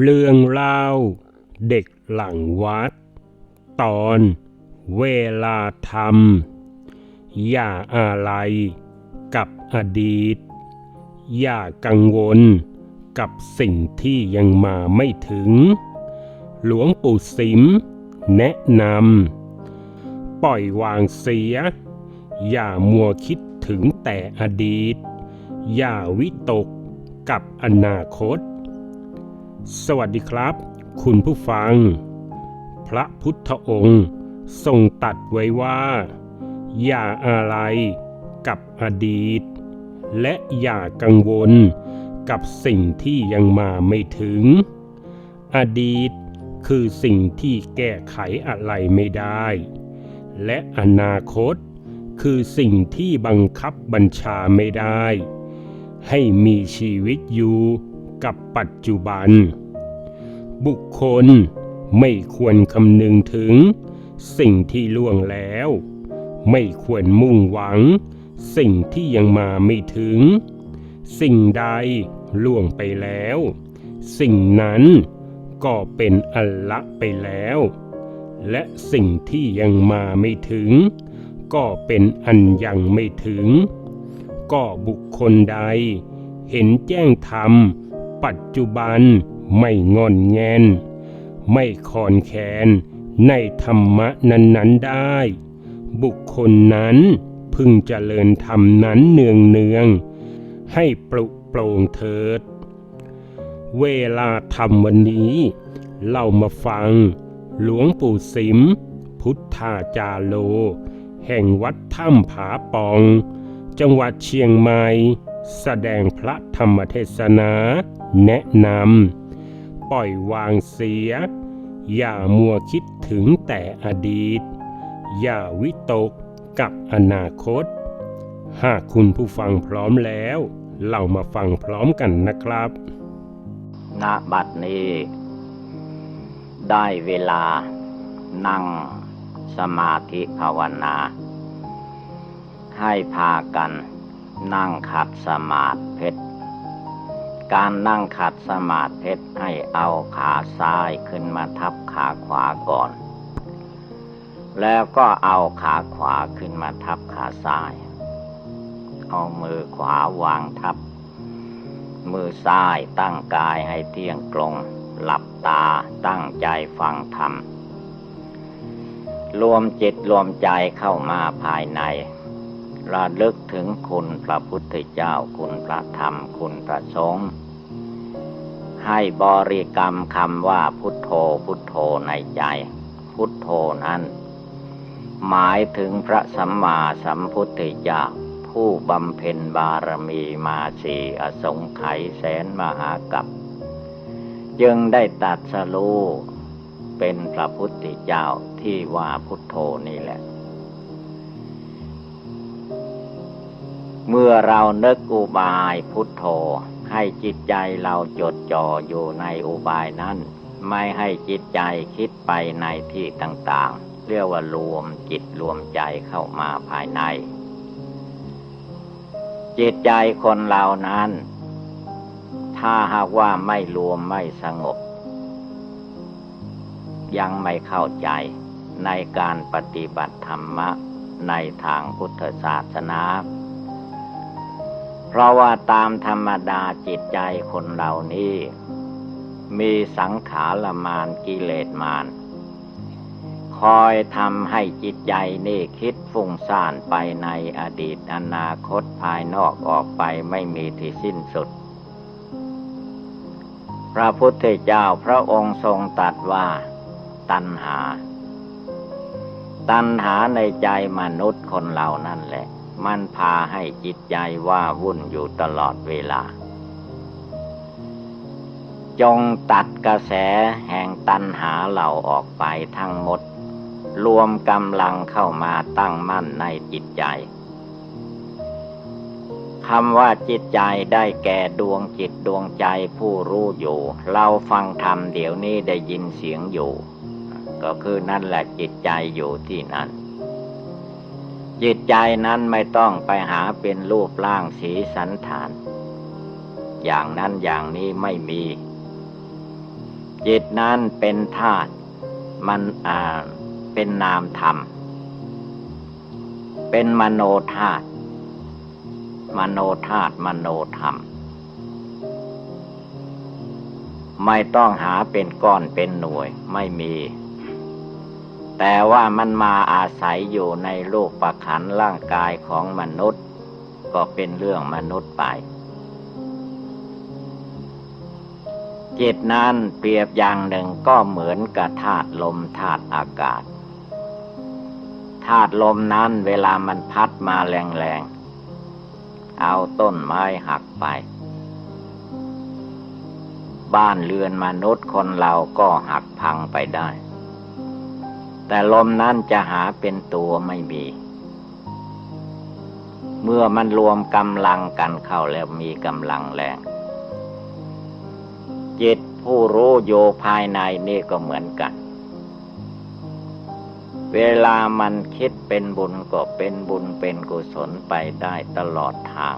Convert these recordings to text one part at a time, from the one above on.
เรื่องเล่า เด็กหลังวัด ตอนเวลาทำอย่าอะไรกับอดีต อย่ากังวลกับสิ่งที่ยังมาไม่ถึง หลวงปู่สิม แนะนำปล่อยวางเสีย อย่ามัวคิดถึงแต่อดีต อย่าวิตกกับอนาคต สวัสดีครับ คุณผู้ฟัง พระพุทธองค์ทรงตัดไว้ว่า อย่าอะไรกับอดีต และอย่ากังวลกับสิ่งที่ยังมาไม่ถึง อดีตคือสิ่งที่แก้ไขอะไรไม่ได้ และอนาคตคือสิ่งที่บังคับบัญชาไม่ได้ ให้มีชีวิตอยู่ กับปัจจุบัน บุคคลไม่ควรคำนึงถึง สิ่งที่ล่วงแล้ว ไม่ควรมุ่งหวัง สิ่งที่ยังมาไม่ถึง สิ่งใดล่วงไปแล้ว สิ่งนั้นก็เป็นอันละไปแล้ว และสิ่งที่ยังมาไม่ถึง ก็เป็นอันยังไม่ถึง ก็บุคคลใด เห็นแจ้งธรรม ปัจจุบันไม่งอนแงน ไม่คอนแคนในธรรมะนั้นๆได้ บุคคลนั้นพึงเจริญธรรมนั้นเนืองเนือง ให้ปลุกโปร่งเถิด เวลาทำวันนี้ เรามาฟัง หลวงปู่สิม พุทธาจาโล แห่งวัดถ้ำผาปอง จังหวัดเชียงใหม่แสดงพระธรรมเทศนา แนะนำปล่อยวางเสีย อย่ามัวคิดถึงแต่อดีต อย่าวิตกกับอนาคต หากคุณผู้ฟังพร้อมแล้ว เรามาฟังพร้อมกันนะครับ ณ บัดนี้ ได้เวลานั่งสมาธิภาวนา ให้พากันนั่งขัดสมาธิเพชร การนั่งขัดสมาธิให้เอาขาซ้ายขึ้นมาทับขาขวาก่อน แล้วก็เอาขาขวาขึ้นมาทับขาซ้าย เอามือขวาวางทับ มือซ้ายตั้งกายให้เที่ยงตรง หลับตาตั้งใจฟังธรรม รวมจิตรวมใจเข้ามาภายในระลึกถึงคุณพระพุทธเจ้าคุณพระธรรมคุณพระสงฆ์ ให้บริกรรมคำว่าพุทโธพุทโธในใจ พุทโธนั้น หมายถึงพระสัมมาสัมพุทธเจ้าผู้บำเพ็ญบารมีมาสีอสงไขยแสนมหากับจึงได้ตัดสรู้เป็นพระพุทธเจ้าที่ว่าพุทโธนี่แหละ เมื่อเรานึกอุบายพุทโธ ให้จิตใจเราจดจ่ออยู่ในอุบายนั้น ไม่ให้จิตใจคิดไปในที่ต่างๆ เรียกว่ารวมจิตรวมใจเข้ามาภายใน จิตใจคนเรานั้น ถ้าหากว่าไม่รวมไม่สงบ ยังไม่เข้าใจในการปฏิบัติธรรมะในทางพุทธศาสนา เพราะว่าตามธรรมดาจิตใจคนเหล่านี้ มีสังขารมานกิเลสมาน คอยทำให้จิตใจนี่คิดฟุ้งซ่านไปในอดีตอนาคตภายนอกออกไปไม่มีที่สิ้นสุด พระพุทธเจ้าพระองค์ทรงตรัสว่า ตัณหา ตัณหาในใจมนุษย์คนเหล่านั่นแหละ มันพาให้จิตใจว่าวุ่นอยู่ตลอดเวลา จงตัดกระแสแห่งตัณหาเหล่าออกไปทั้งหมด รวมกำลังเข้ามาตั้งมั่นในจิตใจคำว่าจิตใจได้แก่ดวงจิตดวงใจผู้รู้อยู่ เราฟังธรรมเดี๋ยวนี้ได้ยินเสียงอยู่ ก็คือนั่นแหละจิตใจอยู่ที่นั่น จิตใจนั้นไม่ต้องไปหาเป็นรูปร่างสีสันฐาน อย่างนั้นอย่างนี้ไม่มี จิตนั้นเป็นธาตุมันอ่าเป็นนามธรรม เป็นมโนธาตุมโนธาตุมโนธรรม ไม่ต้องหาเป็นก้อนเป็นหน่วยไม่มี แต่ว่ามันมาอาศัยอยู่ในโลกประขันร่างกายของมนุษย์ ก็เป็นเรื่องมนุษย์ไป จิตนั้นเปรียบอย่างหนึ่งก็เหมือนกับธาตุลมธาตุอากาศธาตุลมนั้นเวลามันพัดมาแรงๆ เอาต้นไม้หักไป บ้านเรือนมนุษย์คนเราก็หักพังไปได้ แต่ลมนั้นจะหาเป็นตัวไม่มี เมื่อมันรวมกำลังกันเข้าแล้วมีกำลังแรง จิตผู้รู้โยภายในนี่ก็เหมือนกัน เวลามันคิดเป็นบุญก็เป็นบุญเป็นกุศลไปได้ตลอดทาง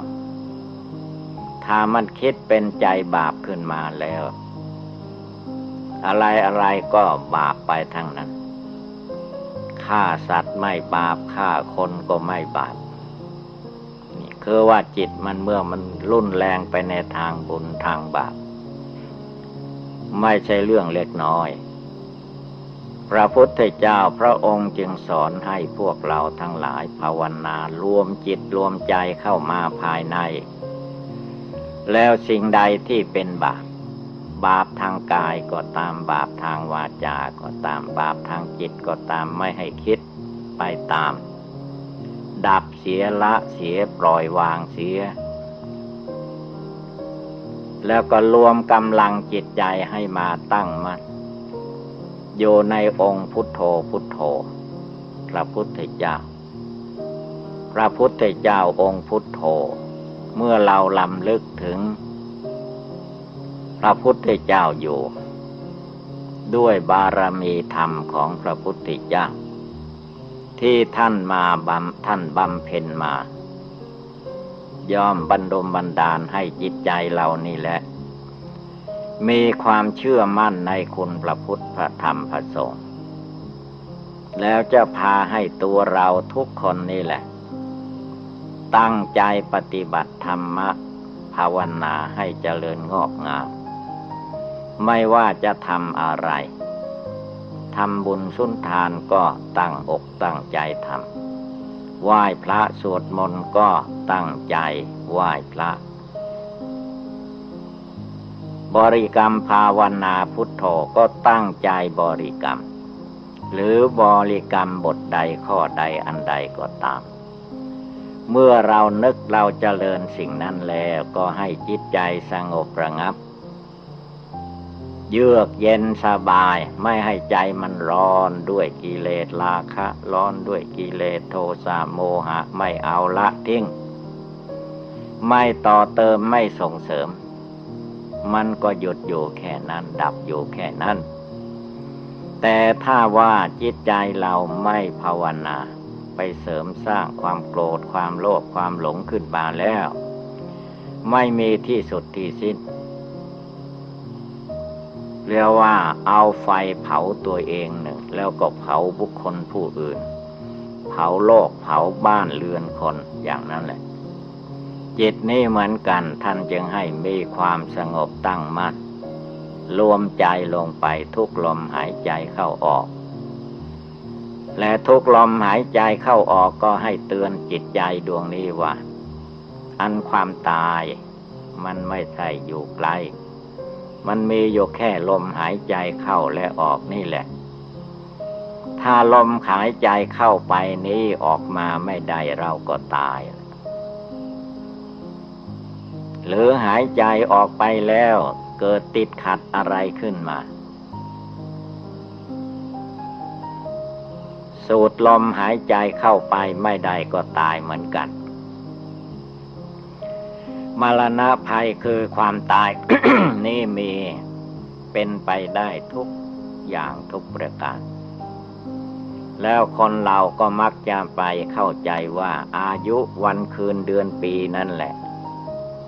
ถ้ามันคิดเป็นใจบาปขึ้นมาแล้ว อะไรอะไรก็บาปไปทั้งนั้น ฆ่าสัตว์ไม่บาปฆ่าคนก็ไม่บาปนี่คือว่าจิตมันเมื่อมันรุนแรงไปในทางบุญทางบาป ไม่ใช่เรื่องเล็กน้อย พระพุทธเจ้าพระองค์จึงสอนให้พวกเราทั้งหลายภาวนารวมจิตรวมใจเข้ามาภายใน แล้วสิ่งใดที่เป็นบาป บาปทางกายก็ตามบาปทางวาจาก็ตามบาปทางจิตก็ตามไม่ให้คิดไปตาม ดับเสียละเสียปล่อยวางเสีย แล้วก็รวมกำลังจิตใจให้มาตั้งมัน่นอยู่ในองค์พุทโธพุทโธพระพุทธเจ้า พระพุทธเจ้าองค์พุทโธ เมื่อเราลำลึกถึง ระพุทธเจ้าอยู่ ด้วยบารมีธรรมของพระพุทธเจ้า ที่ท่านมาบำท่านบำเพ็ญมา ย่อมบรรดมบันดาลให้จิตใจเรานี่แหละ มีความเชื่อมั่นในคุณพระพุทธพระธรรมพระสงฆ์แล้วจะพาให้ตัวเราทุกคนนี่แหละ ตั้งใจปฏิบัติธรรมะภาวนาให้เจริญงอกงาม ไม่ว่าจะทำอะไรทำบุญสุนทานก็ตั้งอกตั้งใจทำไหว้พระสวดมนต์ก็ตั้งใจไหว้พระ บริกรรมภาวนาพุทโธก็ตั้งใจบริกรรม หรือบริกรรมบทใดข้อใดอันใดก็ตาม เมื่อเรานึกเราจเจริญสิ่งนั้นแล้วก็ให้จิตใจสงบระงับ เยือกเย็นสบาย ไม่ให้ใจมันร้อนด้วยกิเลสราคะ ร้อนด้วยกิเลสโทสะโมหะ ไม่เอาละทิ้ง ไม่ต่อเติมไม่ส่งเสริม มันก็หยุดอยู่แค่นั้นดับอยู่แค่นั้น แต่ถ้าว่าจิตใจเราไม่ภาวนาไปเสริมสร้างความโกรธความโลภความหลงขึ้นมาแล้ว ไม่มีที่สุดที่สิ้น เรียกว่าเอาไฟเผาตัวเองหนึ่ง แล้วก็เผาบุคคลผู้อื่น เผาโลกเผาบ้านเรือนคนอย่างนั้นแหละ จิตนี่เหมือนกันท่านจึงให้มีความสงบตั้งมัน่นรวมใจลงไปทุกลมหายใจเข้าออก และทุกลมหายใจเข้าออกก็ให้เตือนจิตใจดวงนี้ว่า อันความตายมันไม่ใช่อยู่ไกล มันมีอยู่แค่ลมหายใจเข้าและออกนี่แหละ ถ้าลมหายใจเข้าไปนี้ออกมาไม่ได้เราก็ตาย หรือหายใจออกไปแล้วเกิดติดขัดอะไรขึ้นมา สูดลมหายใจเข้าไปไม่ได้ก็ตายเหมือนกัน มรณะภัยคือความตาย นี่มีเป็นไปได้ทุกอย่างทุกประการ แล้วคนเราก็มักจะไปเข้าใจว่าอายุวันคืนเดือนปีนั่นแหละ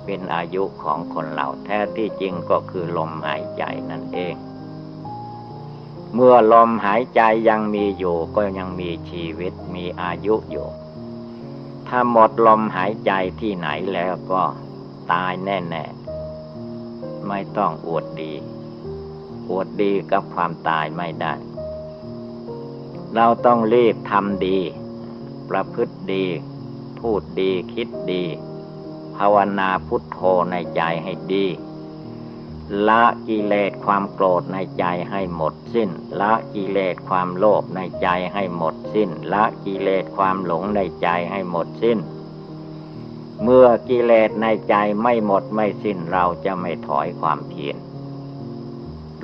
เป็นอายุของคนเราแท้ที่จริงก็คือลมหายใจนั่นเอง เมื่อลมหายใจยังมีอยู่ก็ยังมีชีวิตมีอายุอยู่ถ้าหมดลมหายใจที่ไหนแล้วก็ ตายแน่ๆ ไม่ต้องอวดดี อวดดีกับความตายไม่ได้ เราต้องรีบทำดี ประพฤติดี พูดดีคิดดี ภาวนาพุทโธในใจให้ดีละกิเลสความโกรธในใจให้หมดสิ้น ละกิเลสความโลภในใจให้หมดสิ้น ละกิเลสความหลงในใจให้หมดสิ้น เมื่อกิเลสในใจไม่หมดไม่สิ้นเราจะไม่ถอยความเพียร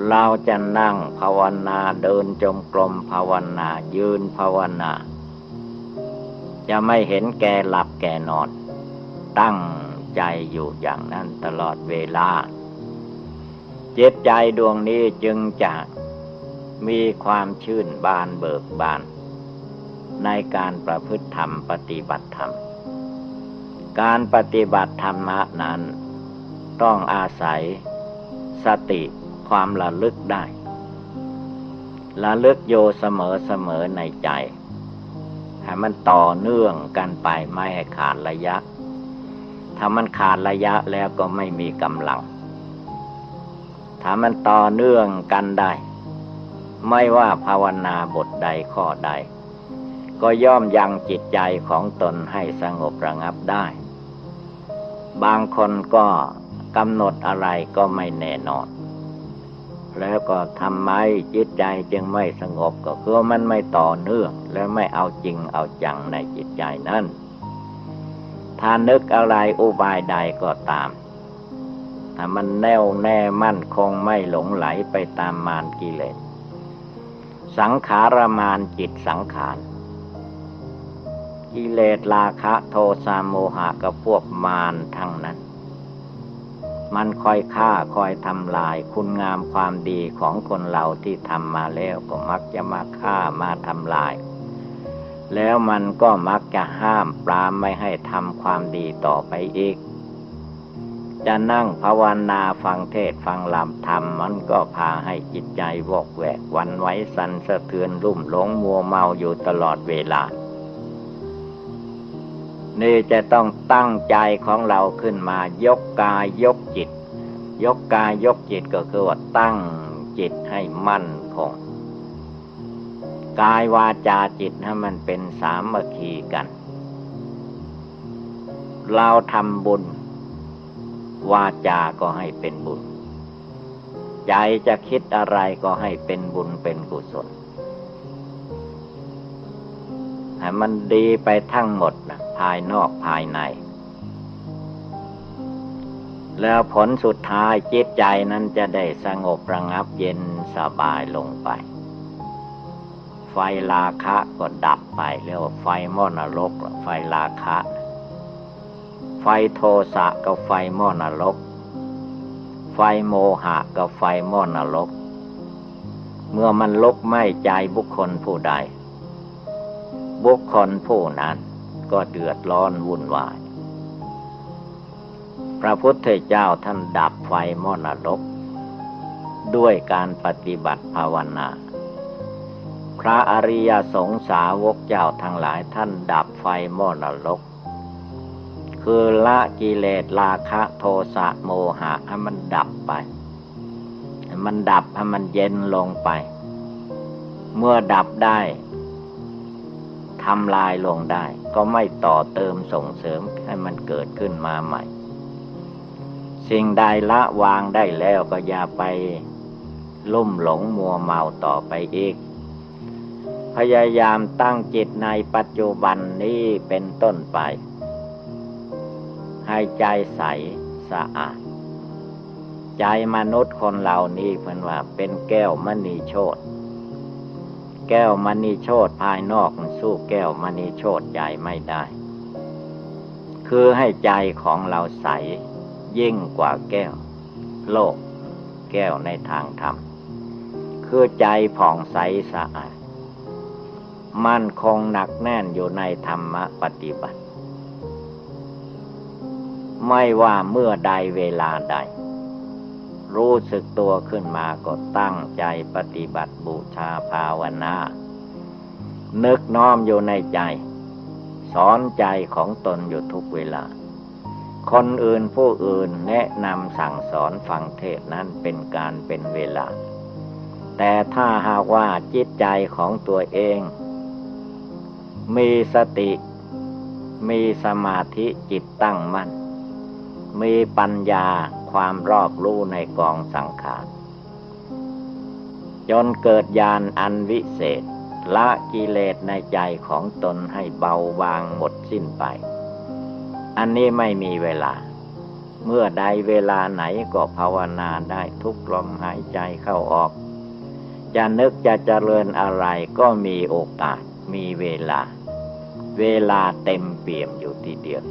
เราจะนั่งภาวนาเดินจมกรมภาวนา ยืนภาวนา จะไม่เห็นแก่หลับแก่นอน ตั้งใจอยู่อย่างนั้นตลอดเวลา เจิตใจดวงนี้จึงจะมีความชื่นบานเบิกบาน ในการประพฤติธรรมปฏิบัติธรรม การปฏิบัติธรรมะนั้น ต้องอาศัย สติความระลึกได้ ระลึกโยเสมอเสมอในใจ ให้มันต่อเนื่องกันไปไม่ให้ขาดระยะ ถ้ามันขาดระยะแล้วก็ไม่มีกำลัง ถ้ามันต่อเนื่องกันได้ ไม่ว่าภาวนาบทใดข้อใดก็ย่อมยังจิตใจของตนให้สงบระงับได้ บางคนก็กำหนดอะไรก็ไม่แน่นอน แล้วก็ทำไมจิตใจจึงไม่สงบก็คือมันไม่ต่อเนื่องและไม่เอาจริงเอาจังในจิตใจนั้นถ้านึกอะไรอุบายใดก็ตามถ้ามันแน่วแน่มั่นคงไม่หลงไหลไปตามมารกิเลส สังขารมานจิตสังขาร กิเลสราคะโทสะโมหะกับพวกมารทั้งนั้น มันคอยฆ่าคอยทำลายคุณงามความดีของคนเราที่ทำมาแล้วก็มักจะมาฆ่ามาทำลาย แล้วมันก็มักจะห้ามปรามไม่ให้ทำความดีต่อไปอีก จะนั่งภาวนาฟังเทศฟังลำธรรมมันก็พาให้จิตใจวอกแวกวันไหวสันสะเทือนรุ่มหลงมัวเมาอยู่ตลอดเวลา นี่จะต้องตั้งใจของเราขึ้นมายกกายยกจิต ยกกายยกจิตก็คือว่าตั้งจิตให้มั่นคงกายวาจาจิตให้มันเป็นสามัคคีกัน เราทำบุญ วาจาก็ให้เป็นบุญ ใจจะคิดอะไรก็ให้เป็นบุญเป็นกุศลให้มันดีไปทั้งหมดนะ ภายนอกภายใน แล้วผลสุดท้ายจิตใจนั้นจะได้สงบระงับเย็นสบายลงไป ไฟราคะก็ดับไปเรียกว่าไฟมอนรกไฟราคะ ไฟโทสะก็ไฟมอนรก ไฟโมหะก็ไฟมอนรก เมื่อมันลกไหม้ใจบุคคลผู้ใดบุคคลผู้นั้น ก็เดือดร้อนวุ่นวาย พระพุทธเจ้าท่านดับไฟมอนรกด้วยการปฏิบัติภาวนา พระอริยสงสาวกเจ้าทั้งหลายท่านดับไฟมอนรกคือละกิเลสราคะโทสะโมหะให้มันดับไปมันดับให้มันเย็นลงไป เมื่อดับได้ทำลายลงได้ ก็ไม่ต่อเติมส่งเสริมให้มันเกิดขึ้นมาใหม่ สิ่งใดละวางได้แล้วก็อย่าไปลุ่มหลงมัวเมาต่อไปอีก พยายามตั้งจิตในปัจจุบันนี้เป็นต้นไป ให้ใจใสสะอาด ใจมนุษย์คนเหล่านี้เพิ่นว่าเป็นแก้วมณีโชต แก้วมณีโชตภายนอกมันสู้แก้วมณีโชตใจไม่ได้ คือให้ใจของเราใส ยิ่งกว่าแก้ว โลก แก้วในทางธรรม คือใจผ่องใสสะอาด มั่นคงหนักแน่นอยู่ในธรรมปฏิบัติ ไม่ว่าเมื่อใดเวลาใด รู้สึกตัวขึ้นมาก็ตั้งใจปฏิบัติบูชาภาวนา นึกน้อมอยู่ในใจ สอนใจของตนอยู่ทุกเวลา คนอื่นผู้อื่นแนะนำสั่งสอนฟังเทศนั้นเป็นการเป็นเวลา แต่ถ้าหากว่าจิตใจของตัวเอง มีสติ มีสมาธิจิตตั้งมั่น มีปัญญา ความรอบรู้ในกองสังขาร จนเกิดญาณอันวิเศษ ละกิเลสในใจของตนให้เบาบางหมดสิ้นไป อันนี้ไม่มีเวลา เมื่อใดเวลาไหนก็ภาวนาได้ทุกลมหายใจเข้าออก จะนึกจะเจริญอะไรก็มีโอกาสมีเวลา เวลาเต็มเปี่ยมอยู่ทีเดียว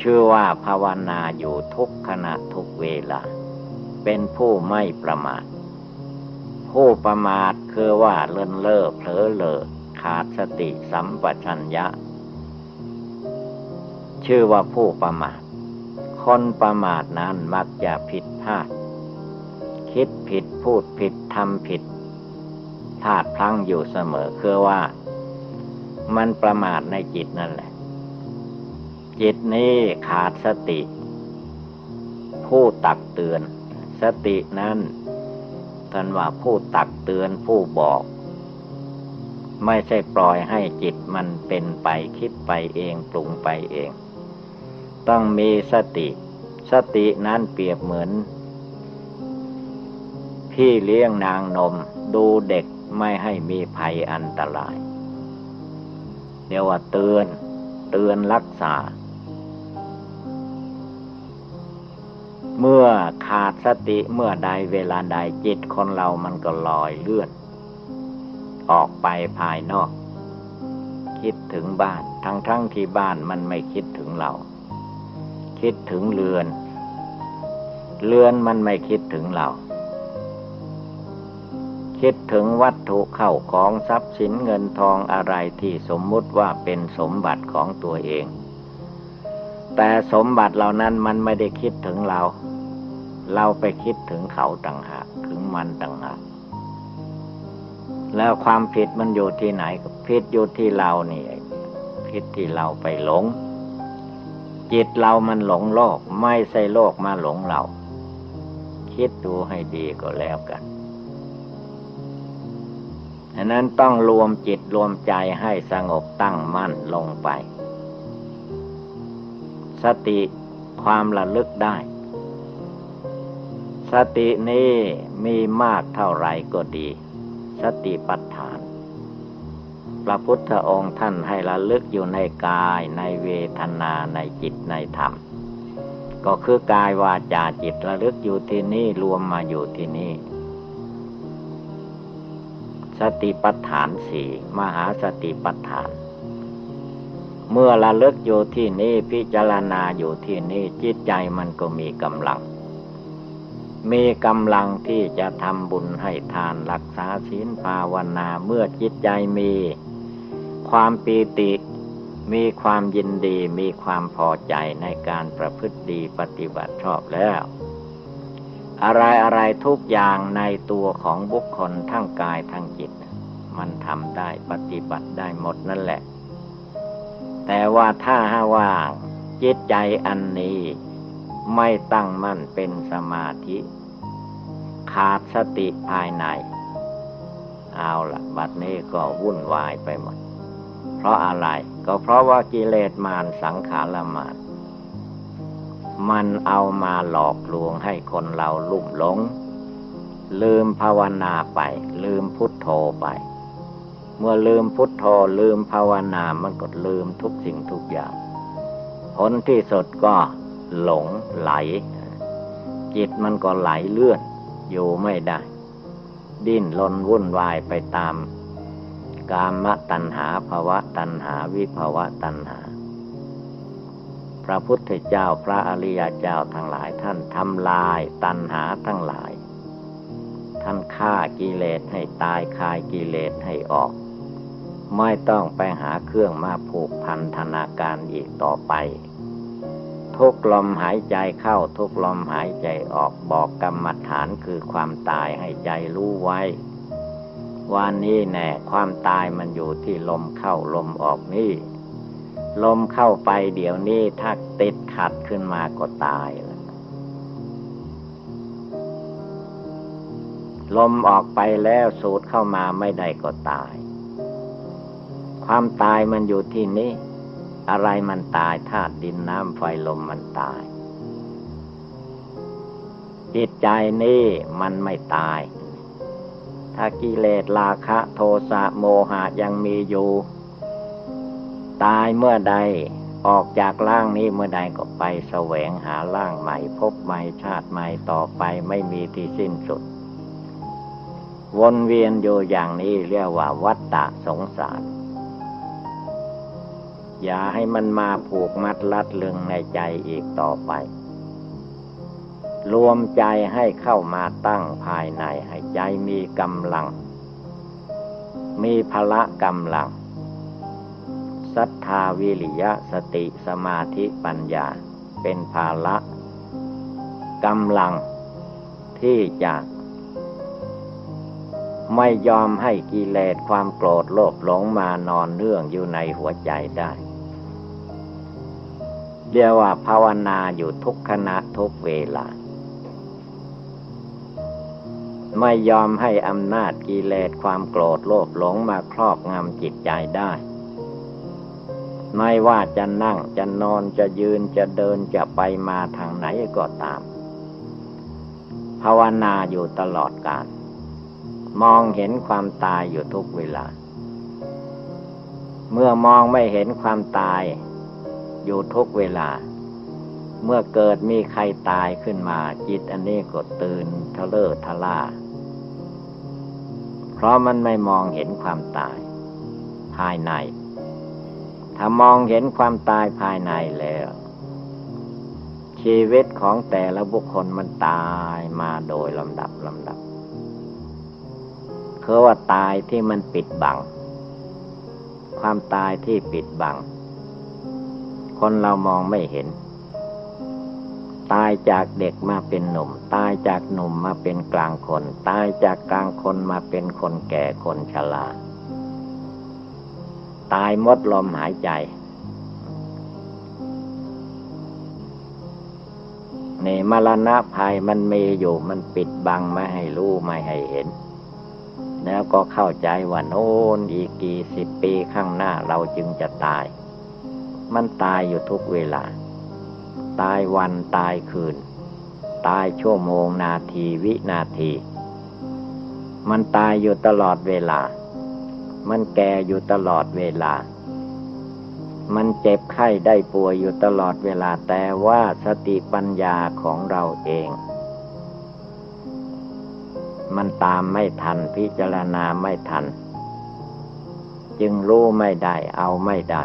ชื่อว่าภาวนาอยู่ทุกขณะทุกเวลา เป็นผู้ไม่ประมาท ผู้ประมาทคือว่าเลินเล่อเผลอเลอขาดสติสัมปชัญญะ ชื่อว่าผู้ประมาท คนประมาทนั้นมักจะผิดพลาด คิดผิดพูดผิดทำผิดพลาดพลั้งอยู่เสมอคือว่า มันประมาทในจิตนั่นแหละ จิตนี้ขาดสติ ผู้ตักเตือน สตินั้นท่านว่าผู้ตักเตือนผู้บอก ไม่ใช่ปล่อยให้จิตมันเป็นไปคิดไปเองปรุงไปเอง ต้องมีสติ สตินั้นเปรียบเหมือน พี่เลี้ยงนางนมดูเด็กไม่ให้มีภัยอันตรายเรียกว่าเตือนเตือนรักษา เมื่อขาดสติเมื่อใดเวลาใดจิตคนเรามันก็ลอยเลื่อน ออกไปภายนอก คิดถึงบ้านทั้งทั้งที่บ้านมันไม่คิดถึงเรา คิดถึงเรือน เรือนมันไม่คิดถึงเรา คิดถึงวัตถุเข้าของทรัพย์สินเงินทองอะไรที่สมมุติว่าเป็นสมบัติของตัวเองแต่สมบัติเหล่านั้นมันไม่ได้คิดถึงเรา เราไปคิดถึงเขาต่างหากถึงมันต่างหากแล้วความผิดมันอยู่ที่ไหนก็ผิดอยู่ที่เรานี่ผิดที่เราไปหลง จิตเรามันหลงโลกไม่ใช่โลกมาหลงเรา คิดดูให้ดีก็แล้วกันฉะนั้นต้องรวมจิตรวมใจให้สงบตั้งมั่นลงไป สติความระลึกได้ สตินี้มีมากเท่าไรก็ดี สติปัฏฐาน พระพุทธองค์ท่านให้ระลึกอยู่ในกายในเวทนาในจิตในธรรม ก็คือกายวาจาจิตระลึกอยู่ที่นี่รวมมาอยู่ที่นี่ สติปัฏฐานสี่มหาสติปัฏฐาน เมื่อระลึกอยู่ที่นี่พิจารณาอยู่ที่นี่จิตใจมันก็มีกำลัง มีกำลังที่จะทำบุญให้ทานรักษาศีลภาวนาเมื่อจิตใจมี ความปีติ มีความยินดีมีความพอใจในการประพฤติดีปฏิบัติชอบแล้ว อะไรอะไรทุกอย่างในตัวของบุคคลทั้งกายทั้งจิต มันทำได้ปฏิบัติได้หมดนั่นแหละ แต่ว่าถ้าหาว่าจิตใจอันนี้ไม่ตั้งมั่นเป็นสมาธิ ขาดสติภายใน เอาละบัดนี้ก็วุ่นวายไปหมด เพราะอะไร ก็เพราะว่ากิเลสมารสังขารมารมันเอามาหลอกลวงให้คนเราลุ่มหลง ลืมภาวนาไป ลืมพุทโธไป เมื่อลืมพุทโธลืมภาวนามันก็ลืมทุกสิ่งทุกอย่าง ผลที่สุดก็หลงไหล จิตมันก็ไหลเลื่อน อยู่ไม่ได้ ดิ้นรนวุ่นวายไปตาม กามตัณหาภาวะตัณหาวิภาวะตัณหา พระพุทธเจ้าพระอริยเจ้าทั้งหลายท่านทำลายตัณหาทั้งหลาย ท่านฆ่ากิเลสให้ตายคายกิเลสให้ออก ไม่ต้องไปหาเครื่องมาผูกพันธนาการอีกต่อไป ทุกลมหายใจเข้าทุกลมหายใจออกบอกกรรมฐานคือความตายให้ใจรู้ไว้วันนี้แน่ความตายมันอยู่ที่ลมเข้าลมออกนี่ ลมเข้าไปเดี๋ยวนี้ถ้าติดขัดขึ้นมาก็ตายแล้วลมออกไปแล้วสูดเข้ามาไม่ได้ก็ตาย ความตายมันอยู่ที่นี่ อะไรมันตายธาตุดินน้ำไฟลมมันตาย จิตใจนี่มันไม่ตาย ถ้ากิเลสราคะโทสะโมหะยังมีอยู่ ตายเมื่อใดออกจากร่างนี้เมื่อใดก็ไปแสวงหาร่างใหม่ พบใหม่ชาติใหม่ต่อไปไม่มีที่สิ้นสุด วนเวียนอยู่อย่างนี้เรียกว่าวัฏฏะสงสาร อย่าให้มันมาผูกมัดลัดลึงในใจอีกต่อไป รวมใจให้เข้ามาตั้งภายในให้ใจมีกำลัง มีพละกำลังศรัทธาวิริยะสติสมาธิปัญญาเป็นภาละกำลังที่จะไม่ยอมให้กิเลสความโกรธโลภหลงมานอนเนื่องอยู่ในหัวใจได้ เรียกว่าภาวนาอยู่ทุกขณะทุกเวลา ไม่ยอมให้อำนาจกิเลสความโกรธโลภหลงมาครอบงำจิตใจได้ ไม่ว่าจะนั่งจะนอนจะยืนจะเดินจะไปมาทางไหนก็ตาม ภาวนาอยู่ตลอดกาลมองเห็นความตายอยู่ทุกเวลา เมื่อมองไม่เห็นความตาย อยู่ทุกเวลา เมื่อเกิดมีใครตายขึ้นมา จิตอันนี้ก็ตื่นทะเลอทะล่า เพราะมันไม่มองเห็นความตาย ภายใน ถ้ามองเห็นความตายภายในแล้ว ชีวิตของแต่ละบุคคลมันตายมาโดยลำดับลำดับคือว่าตายที่มันปิดบัง ความตายที่ปิดบัง คนเรามองไม่เห็น ตายจากเด็กมาเป็นหนุ่ม ตายจากหนุ่มมาเป็นกลางคน ตายจากกลางคนมาเป็นคนแก่คนชราตายหมดลมหายใจ นี่มรณะภัยมันมีอยู่มันปิดบังไม่ให้รู้ไม่ให้เห็น แล้วก็เข้าใจว่าโน่นอีกกี่สิบปีข้างหน้าเราจึงจะตาย มันตายอยู่ทุกเวลา ตายวันตายคืน ตายชั่วโมงนาทีวินาที มันตายอยู่ตลอดเวลา มันแก่อยู่ตลอดเวลา มันเจ็บไข้ได้ป่วยอยู่ตลอดเวลาแต่ว่าสติปัญญาของเราเอง มันตามไม่ทันพิจารณาไม่ทัน จึงรู้ไม่ได้เอาไม่ได้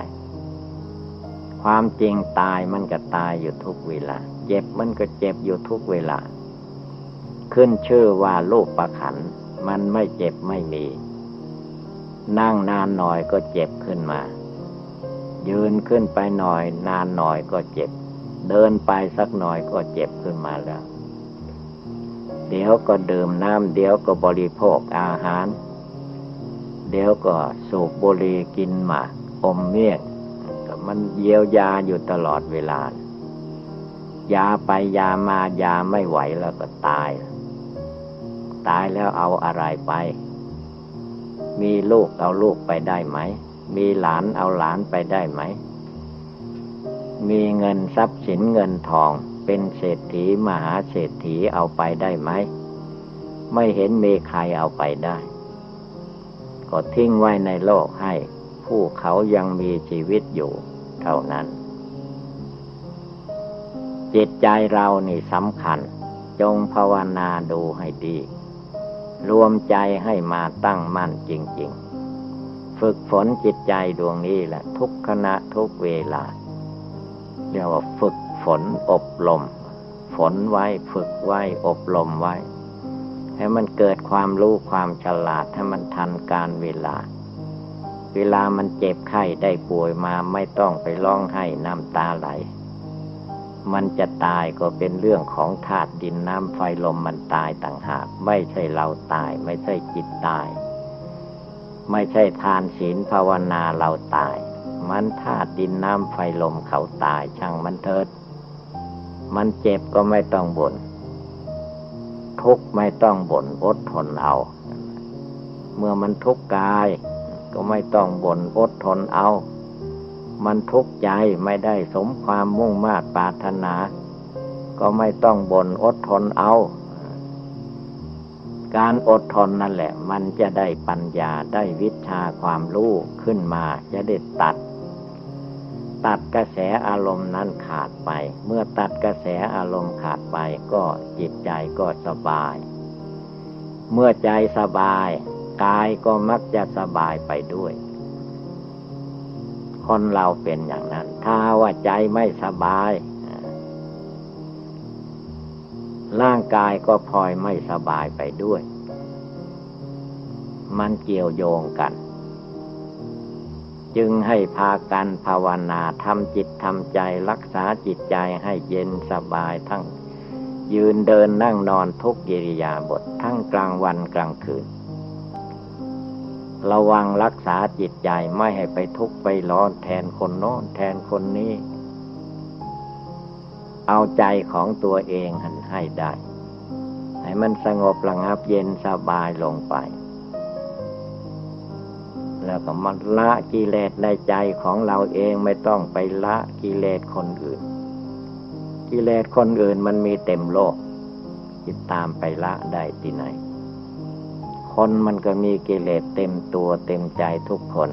ความจริงตายมันก็ตายอยู่ทุกเวลา เจ็บมันก็เจ็บอยู่ทุกเวลา ขึ้นชื่อว่าลูกประขัน มันไม่เจ็บไม่มี นั่งนานหน่อยก็เจ็บขึ้นมา ยืนขึ้นไปหน่อย นานหน่อยก็เจ็บ เดินไปสักหน่อยก็เจ็บขึ้นมาแล้ว เดี๋ยวก็ดื่มน้ำเดี๋ยวก็บริโภคอาหาร เดี๋ยวก็สูบบุหรี่กินหมากอมเมียก มันเยียวยาอยู่ตลอดเวลา ยาไปยามายาไม่ไหวแล้วก็ตาย ตายแล้วเอาอะไรไป มีลูกเอาลูกไปได้ไหม มีหลานเอาหลานไปได้ไหม มีเงินทรัพย์สินเงินทองเป็นเศรษฐีมหาเศรษฐีเอาไปได้ไหม ไม่เห็นมีใครเอาไปได้ ก็ทิ้งไว้ในโลกให้ผู้เขายังมีชีวิตอยู่ เท่านั้น จิตใจเรานี่สำคัญ จงภาวนาดูให้ดี รวมใจให้มาตั้งมั่นจริง ๆ ฝึกฝนจิตใจดวงนี้แหละทุกขณะทุกเวลาเรียกว่าฝึกฝนอบรมฝนไว้ฝึกไว้อบรมไว้ ให้มันเกิดความรู้ความฉลาดให้มันทันการเวลา เวลามันเจ็บไข้ได้ป่วยมาไม่ต้องไปร้องไห้น้ำตาไหล มันจะตายก็เป็นเรื่องของธาตุดินน้ำไฟลมมันตายต่างหาก ไม่ใช่เราตาย ไม่ใช่จิตตาย ไม่ใช่ทานศีลภาวนาเราตาย มันธาตุดินน้ำไฟลมเขาตายช่างมันเถิด มันเจ็บก็ไม่ต้องบน่นทุกข์ไม่ต้องบ่นอดทนเอา เมื่อมันทุกข์กาย ก็ไม่ต้องบ่นอดทนเอา มันทุกข์ใจไม่ได้สมความมุ่งมา่ปรารถนา ก็ไม่ต้องบ่นอดทนเอา การอดทนนั่นแหละ มันจะได้ปัญญาได้วิชาความรู้ขึ้นมาจะได้ตัด ตัดกระแสอารมณ์นั้นขาดไป เมื่อตัดกระแสอารมณ์ขาดไปก็จิตใจก็สบาย เมื่อใจสบาย กายก็มักจะสบายไปด้วย คนเราเป็นอย่างนั้น ถ้าว่าใจไม่สบาย ร่างกายก็พลอยไม่สบายไปด้วย มันเกี่ยวโยงกัน จึงให้พากันภาวนาทำจิตทำใจรักษาจิตใจให้เย็นสบายทั้งยืนเดินนั่งนอนทุกกิริยาบททั้งกลางวันกลางคืน ระวังรักษาจิตใจไม่ให้ไปทุกข์ไปร้อนแทนคนโน้นแทนคนนี้ เอาใจของตัวเองหันให้ได้ ให้มันสงบระงับเย็นสบายลงไป แล้วก็มันละกิเลสในใจของเราเองไม่ต้องไปละกิเลสคนอื่น กิเลสคนอื่นมันมีเต็มโลกจิตตามไปละได้ที่ไหน คนมันก็มีกิเลสเต็มตัวเต็มใจทุกคน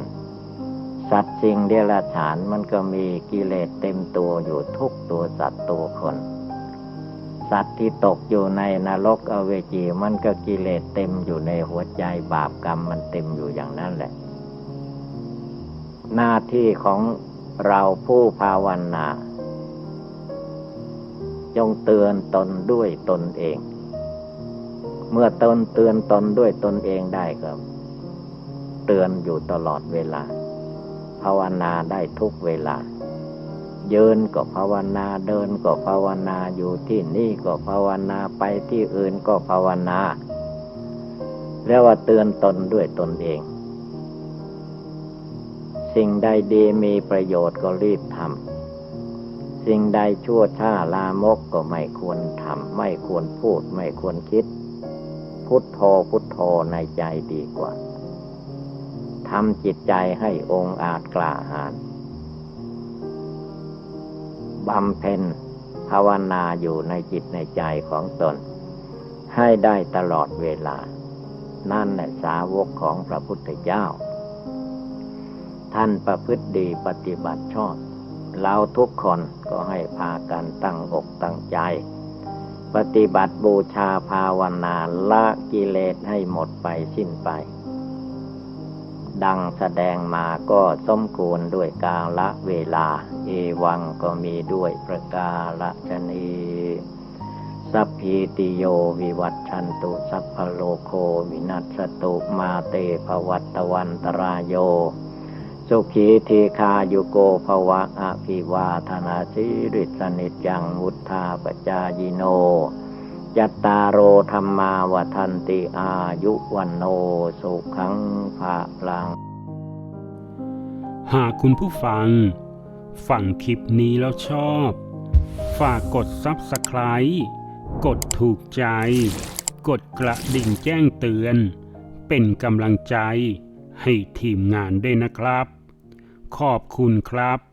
สัตว์สิ่งเดรัจฉานมันก็มีกิเลสเต็มตัวอยู่ทุกตัวสัตว์ตัวคน สัตว์ที่ตกอยู่ในนรกอเวจีมันก็กิเลสเต็มอยู่ในหัวใจบาปกรรมมันเต็มอยู่อย่างนั้นแหละ หน้าที่ของเราผู้ภาวนาจงเตือนตนด้วยตนเอง เมื่อตนเตือนตนด้วยตนเองได้ก็เตือนอยู่ตลอดเวลา ภาวนาได้ทุกเวลายืนก็ภาวนาเดินก็ภาวนาอยู่ที่นี่ก็ภาวนาไปที่อื่นก็ภาวนาเรียกว่าเตือนตนด้วยตนเอง สิ่งใดดีมีประโยชน์ก็รีบทำสิ่งใดชั่วช้าลามกก็ไม่ควรทำไม่ควรพูดไม่ควรคิด พุทโธพุทโธในใจดีกว่าทำจิตใจให้องค์อาจกล้าหาญบำเพ็ญภาวนาอยู่ในจิตในใจของตน ให้ได้ตลอดเวลา นั่นแหละสาวกของพระพุทธเจ้า ท่านประพฤติดีปฏิบัติชอบ เราทุกคนก็ให้พากันตั้งอกตั้งใจ ปฏิบัติบูชาภาวนาละกิเลสให้หมดไปสิ้นไป ดังแสดงมาก็สมควรด้วยกาละเวลา เอวังก็มีด้วยประกาละชนีสัพพีติโยวิวัตชันตุสัพพโลโควินัสตุมาเตภวัตวันตรายโย สุขีทีคายุโกภวะอภิวาธนาสิริสนิจยังวุธาปจายโน ยัตตารโอธรรมาวทันติอายุวันโนสุขังภาลัง หากคุณผู้ฟัง ฟังคลิปนี้แล้วชอบ ฝากกด Subscribe กดถูกใจ กดกระดิ่งแจ้งเตือน เป็นกำลังใจให้ทีมงานด้วยนะครับ ขอบคุณครับ